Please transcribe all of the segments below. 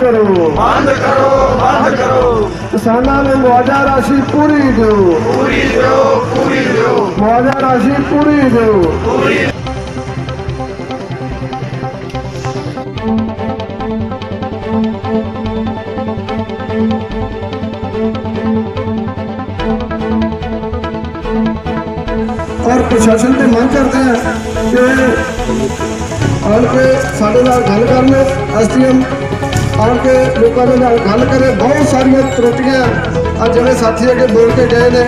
ਕਰੋ ਬੰਦ ਕਰੋ ਬੰਦ ਕਰੋ ਕਿਸਾਨਾਂ ਨੂੰ ਮੁਆਵਜ਼ਾ ਰਾਸ਼ੀ ਪੂਰੀ ਦਿਓ ਪੂਰੀ ਦਿਓ ਪੂਰੀ ਦਿਓ ਮੁਆਵਜ਼ਾ ਰਾਸ਼ੀ ਪੂਰੀ ਦਿਓ ਔਰ ਪ੍ਰਸ਼ਾਸਨ ਤੇ ਮੰਗ ਕਰਦੇ ਆ ਕਿ ਆਣ ਕੇ ਸਾਡੇ ਨਾਲ ਗੱਲ ਕਰਨ ਐਸਡੀਐਮ ਆਣ ਕੇ ਲੋਕਾਂ ਦੇ ਨਾਲ ਗੱਲ ਕਰੇ। ਬਹੁਤ ਸਾਰੀਆਂ ਤਰੁੱਟੀਆਂ ਆ ਜਿਹੜੇ ਸਾਥੀ ਅੱਗੇ ਬੋਲ ਕੇ ਗਏ ਨੇ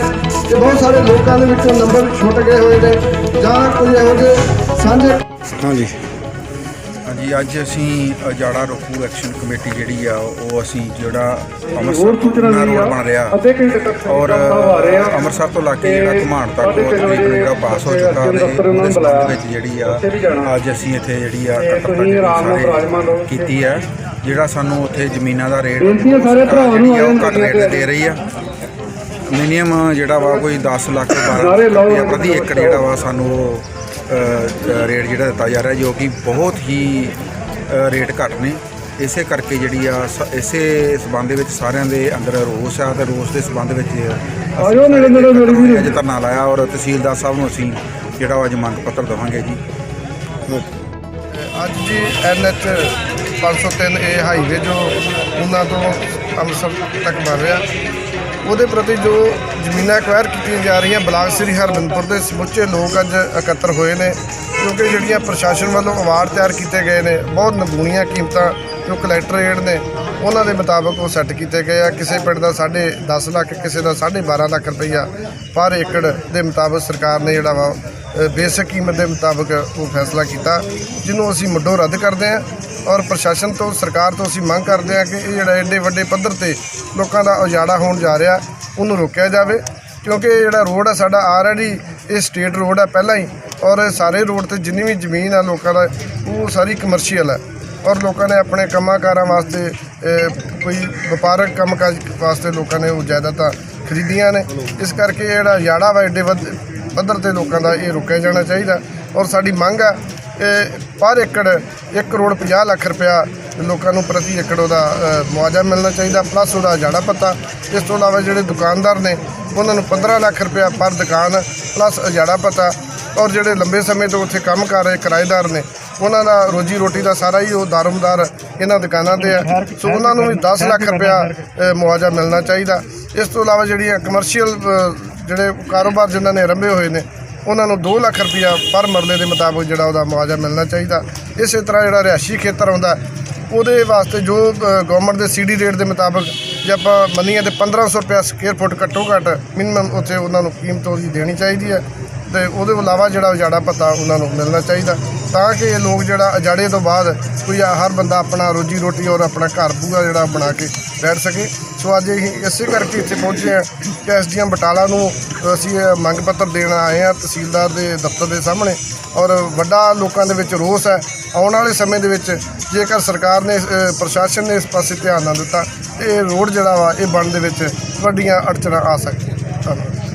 ਕਿ ਬਹੁਤ ਸਾਰੇ ਲੋਕਾਂ ਦੇ ਵਿੱਚੋਂ ਨੰਬਰ ਛੁੱਟ ਗਏ ਹੋਏ ਨੇ। ਜਾਂ ਕੋਈ ਇਹੋ ਜਿਹੇ ਸਾਂਝੇ ਹਾਂਜੀ। ਹਾਂਜੀ ਅੱਜ ਅਸੀਂ ਅਜਾੜਾ ਰੋਕੂ ਐਕਸ਼ਨ ਕਮੇਟੀ ਜਿਹੜੀ ਆ ਉਹ ਅਸੀਂ ਜਿਹੜਾ ਅੰਮ੍ਰਿਤਸਰ ਸੂਚਨਾ ਤੋਂ ਰੋਡ ਆ ਬਣ ਰਿਹਾ। ਅੱਧੇ ਘੰਟੇ ਤੱਕ ਔਰ ਆ ਰਹੇ ਆ। ਅੰਮ੍ਰਿਤਸਰ ਤੋਂ ਲੱਗ ਕੇ ਜਿਹੜਾ ਘੁਮਾਣ ਤੱਕ ਉਹ ਤਕਰੀਬਨ ਜਿਹੜਾ ਪਾਸ ਹੋ ਚੁੱਕਾ ਉਹਨਾਂ ਉਹਦੇ ਸੰਬੰਧ। ਵਿੱਚ ਜਿਹੜੀ ਆ। ਅੱਜ ਅਸੀਂ ਇੱਥੇ ਜਿਹੜੀ ਆ ਤੇ ਕੱਟੜ ਤੁਸੀਂ ਆਰਾਮ ਨਾਲ ਜਿਹੜੀ ਵਿਰਾਜਮਾਨ ਰਹੋ ਸਾਰੇ ਇੱਥੇ। ਕੀਤੀ ਹੈ। ਜਿਹੜਾ ਸਾਨੂੰ ਉੱਥੇ ਜ਼ਮੀਨਾਂ ਦਾ ਰੇਟ ਬੇਨਤੀ ਹੈ ਸਾਰੇ ਭਰਾਵਾਂ ਨੂੰ ਜਿਹੜੀ ਆ ਉਹ ਘੱਟ ਰੇਟ ਦੇ ਰਹੀ ਆ। ਮਿਨੀਮਮ ਜਿਹੜਾ ਵਾ ਕੋਈ 10 ਲੱਖ ਨਾਰੇ 12 ਲਾਓ, ਰੁਪਇਆ ਪ੍ਰਤੀ ਏਕੜ ਜਿਹੜਾ ਵਾ ਸਾਨੂੰ ਉਹ ਰੇਟ ਜਿਹੜਾ ਦਿੱਤਾ ਜਾ ਰਿਹਾ ਜੋ ਕਿ ਬਹੁਤ ਹੀ ਰੇਟ ਘੱਟ ਨੇ। ਇਸੇ ਕਰਕੇ ਜਿਹੜੀ ਆ ਇਸੇ ਸਬੰਧ ਦੇ ਵਿੱਚ ਸਾਰਿਆਂ ਦੇ ਅੰਦਰ ਰੋਸ ਆ ਤੇ ਰੋਸ ਦੇ ਸਬੰਧ ਵਿੱਚ ਆਜੋ ਨੇੜੇ ਨੇੜੇ ਮੇਰੀ ਵੀਰ। ਅੱਜ ਧਰਨਾ ਲਾਇਆ ਔਰ ਤਹਿਸੀਲਦਾਰ ਸਾਹਿਬ ਨੂੰ ਅਸੀਂ ਜਿਹੜਾ ਵਾ ਅੱਜ ਮੰਗ ਪੱਤਰ ਦੇਵਾਂਗੇ ਜੀ। ਅੱਜ ਜੀ ਐਨਐਚ 503 ਏ ਹਾਈਵੇ ਜੋ ਉਹਨਾਂ ਤੋਂ ਅੰਮ੍ਰਿਤਸਰ ਤੱਕ ਬਣ ਰਿਹਾ। ਉਹਦੇ ਪ੍ਰਤੀ ਜੋ ਜ਼ਮੀਨਾਂ ਐਕਵਾਇਰ ਕੀਤੀਆਂ ਜਾ ਰਹੀਆਂ, ਬਲਾਕ ਸ੍ਰੀ ਹਰਮੰਦਪੁਰ ਦੇ ਸਮੁੱਚੇ ਲੋਕ ਅੱਜ ਇਕੱਤਰ ਹੋਏ ਨੇ, ਕਿਉਂਕਿ ਜਿਹੜੀਆਂ ਪ੍ਰਸ਼ਾਸਨ ਵੱਲੋਂ ਅਵਾਰਡ ਤਿਆਰ ਕੀਤੇ ਗਏ ਨੇ, ਬਹੁਤ ਨਗੂਣੀਆਂ ਕੀਮਤਾਂ ਜੋ ਕਲੈਕਟਰ ਰੇਟ ਨੇ, ਉਹਨਾਂ ਦੇ ਮੁਤਾਬਕ ਉਹ ਸੈੱਟ ਕੀਤੇ ਗਏ ਆ। ਕਿਸੇ ਪਿੰਡ ਦਾ ਸਾਢੇ 10 ਲੱਖ, ਕਿਸੇ ਦਾ ਸਾਢੇ 12 ਲੱਖ ਰੁਪਈਆ ਪਰ ਏਕੜ ਦੇ ਮੁਤਾਬਕ ਸਰਕਾਰ ਨੇ ਜਿਹੜਾ ਵਾ ਬੇਸਿਕ ਕੀਮਤ ਦੇ ਮੁਤਾਬਕ ਉਹ ਫੈਸਲਾ ਕੀਤਾ, ਜਿਹਨੂੰ ਅਸੀਂ ਮੁੱਢੋਂ ਰੱਦ ਕਰਦੇ ਹਾਂ ਔਰ ਪ੍ਰਸ਼ਾਸਨ ਤੋਂ, ਸਰਕਾਰ ਤੋਂ ਅਸੀਂ ਮੰਗ ਕਰਦੇ ਹਾਂ ਕਿ ਇਹ ਜਿਹੜਾ ਐਡੇ ਵੱਡੇ ਪੱਧਰ ਤੇ ਲੋਕਾਂ ਦਾ ਉਜਾੜਾ ਹੋਣ ਜਾ ਰਿਹਾ, ਉਹਨੂੰ ਰੋਕਿਆ ਜਾਵੇ, ਕਿਉਂਕਿ ਇਹ ਜਿਹੜਾ ਰੋਡ ਹੈ ਸਾਡਾ ਆਲਰੇਡੀ ਇਹ ਸਟੇਟ ਰੋਡ ਹੈ ਪਹਿਲਾਂ ਹੀ, ਔਰ ਸਾਰੇ ਰੋਡ ਤੇ ਜਿੰਨੀ ਵੀ ਜ਼ਮੀਨ ਆ ਲੋਕਾਂ ਦਾ, ਉਹ ਸਾਰੀ ਕਮਰਸ਼ੀਅਲ ਹੈ ਔਰ ਲੋਕਾਂ ਨੇ ਆਪਣੇ ਕੰਮਾਂ ਕਾਰਾਂ ਵਾਸਤੇ ਕੋਈ ਵਪਾਰਕ ਕੰਮਕਾਜ ਵਾਸਤੇ ਲੋਕਾਂ ਨੇ ਉਹ ਜਾਇਦਾਦਾਂ ਖਰੀਦੀਆਂ ਨੇ। ਇਸ ਕਰਕੇ ਜਿਹੜਾ ਯਾੜਾ ਵਾ ਏਡੇ ਵੱਧ ਪੱਧਰ ਤੇ ਲੋਕਾਂ ਦਾ ਇਹ ਰੁਕਿਆ ਜਾਣਾ ਚਾਹੀਦਾ। ਔਰ ਸਾਡੀ ਮੰਗ ਆ ਇਹ ਪਰ ਏਕੜ 1 ਕਰੋੜ 50 ਲੱਖ ਰੁਪਇਆ ਲੋਕਾਂ ਨੂੰ ਪ੍ਰਤੀ ਏਕੜ ਉਹਦਾ ਮੁਆਵਜ਼ਾ ਮਿਲਣਾ ਚਾਹੀਦਾ ਪਲੱਸ ਉਹਦਾ ਜਾੜਾ ਪੱਤਾ। ਇਸ ਤੋਂ ਇਲਾਵਾ ਜਿਹੜੇ ਦੁਕਾਨਦਾਰ ਨੇ, ਉਹਨਾਂ ਨੂੰ 15 ਲੱਖ ਰੁਪਇਆ ਪਰ ਦੁਕਾਨ ਪਲੱਸ ਅਜਾੜਾ ਪੱਤਾ। ਔਰ ਜਿਹੜੇ ਲੰਬੇ ਸਮੇਂ ਤੋਂ ਉੱਥੇ ਕੰਮ ਕਰ ਰਹੇ ਕਿਰਾਏਦਾਰ ਨੇ, ਉਹਨਾਂ ਦਾ ਰੋਜੀ ਰੋਟੀ ਦਾ ਸਾਰਾ ਹੀ ਉਹ ਦਾਰਮਦਾਰ ਇਹਨਾਂ ਦੁਕਾਨਾਂ ਤੇ ਆ। ਸੋ ਉਹਨਾਂ ਨੂੰ ਵੀ 10 ਲੱਖ ਰੁਪਇਆ ਮੁਆਵਜ਼ਾ ਮਿਲਣਾ ਚਾਹੀਦਾ। ਇਸ ਤੋਂ ਇਲਾਵਾ ਜਿਹੜੀਆਂ ਕਮਰਸ਼ੀਅਲ ਜਿਹੜੇ ਕਾਰੋਬਾਰ ਜਿਨ੍ਹਾਂ ਨੇ ਆਰੰਭੇ ਹੋਏ ਨੇ, ਉਹਨਾਂ ਨੂੰ 2 ਲੱਖ ਰੁਪਇਆ ਪਰ ਮਰਲੇ ਦੇ ਮੁਤਾਬਕ ਜਿਹੜਾ ਉਹਦਾ ਮੁਆਵਜ਼ਾ ਮਿਲਣਾ ਚਾਹੀਦਾ। ਇਸੇ ਤਰ੍ਹਾਂ ਜਿਹੜਾ ਰਿਹਾਇਸ਼ੀ ਖੇਤਰ ਆਉਂਦਾ, ਉਹਦੇ ਵਾਸਤੇ ਜੋ ਗਵਰਨਮੈਂਟ ਦੇ ਸੀਡੀ ਰੇਟ ਦੇ ਮੁਤਾਬਕ ਜੇ ਆਪਾਂ ਮੰਨੀਏ ਤੇ 1500 ਰੁਪਇਆ ਸਕੁਅਰ ਫੁੱਟ ਘੱਟੋ ਘੱਟ ਮਿਨੀਮਮ ਉੱਥੇ ਉਹਨਾਂ ਨੂੰ ਕੀਮਤ ਉਹਦੀ ਦੇਣੀ ਚਾਹੀਦੀ ਹੈ ਤੇ ਉਹਦੇ ਇਲਾਵਾ ਜਿਹੜਾ ਉਜਾੜਾ ਭੱਤਾ ਉਹਨਾਂ ਨੂੰ ਮਿਲਣਾ ਚਾਹੀਦਾ। ਤਾਂ ਕਿ ਇਹ ਲੋਕ ਜਿਹੜਾ ਉਜਾੜੇ ਤੋਂ ਬਾਅਦ ਕੋਈ ਹਰ ਬੰਦਾ ਆਪਣਾ ਰੋਜੀ ਰੋਟੀ ਔਰ ਆਪਣਾ ਘਰ ਪੂਰਾ ਜਿਹੜਾ ਬਣਾ ਕੇ ਬੈਠ ਸਕੇ। ਸੋ ਅੱਜ ਅਸੀਂ ਇਸੇ ਕਰਕੇ ਇੱਥੇ ਪਹੁੰਚੇ ਹਾਂ ਕਿ ਐਸਡੀਐਮ ਬਟਾਲਾ ਨੂੰ ਅਸੀਂ ਮੰਗ ਪੱਤਰ ਦੇਣ ਆਏ ਹਾਂ ਤਹਿਸੀਲਦਾਰ ਦੇ ਦਫ਼ਤਰ ਦੇ ਸਾਹਮਣੇ ਔਰ ਵੱਡਾ ਲੋਕਾਂ ਦੇ ਵਿੱਚ ਰੋਸ ਹੈ। ਆਉਣ ਵਾਲੇ ਸਮੇਂ ਦੇ ਵਿੱਚ ਜੇਕਰ ਸਰਕਾਰ ਨੇ ਪ੍ਰਸ਼ਾਸਨ ਨੇ ਇਸ ਪਾਸੇ ਧਿਆਨ ਨਾ ਦਿੱਤਾ, ਇਹ ਰੋਡ ਜਿਹੜਾ ਵਾ, ਇਹ ਬਣਨ ਦੇ ਵਿੱਚ ਵੱਡੀਆਂ ਅੜਚਣਾਂ ਆ ਸਕਦੀਆਂ। ਧੰਨਵਾਦ।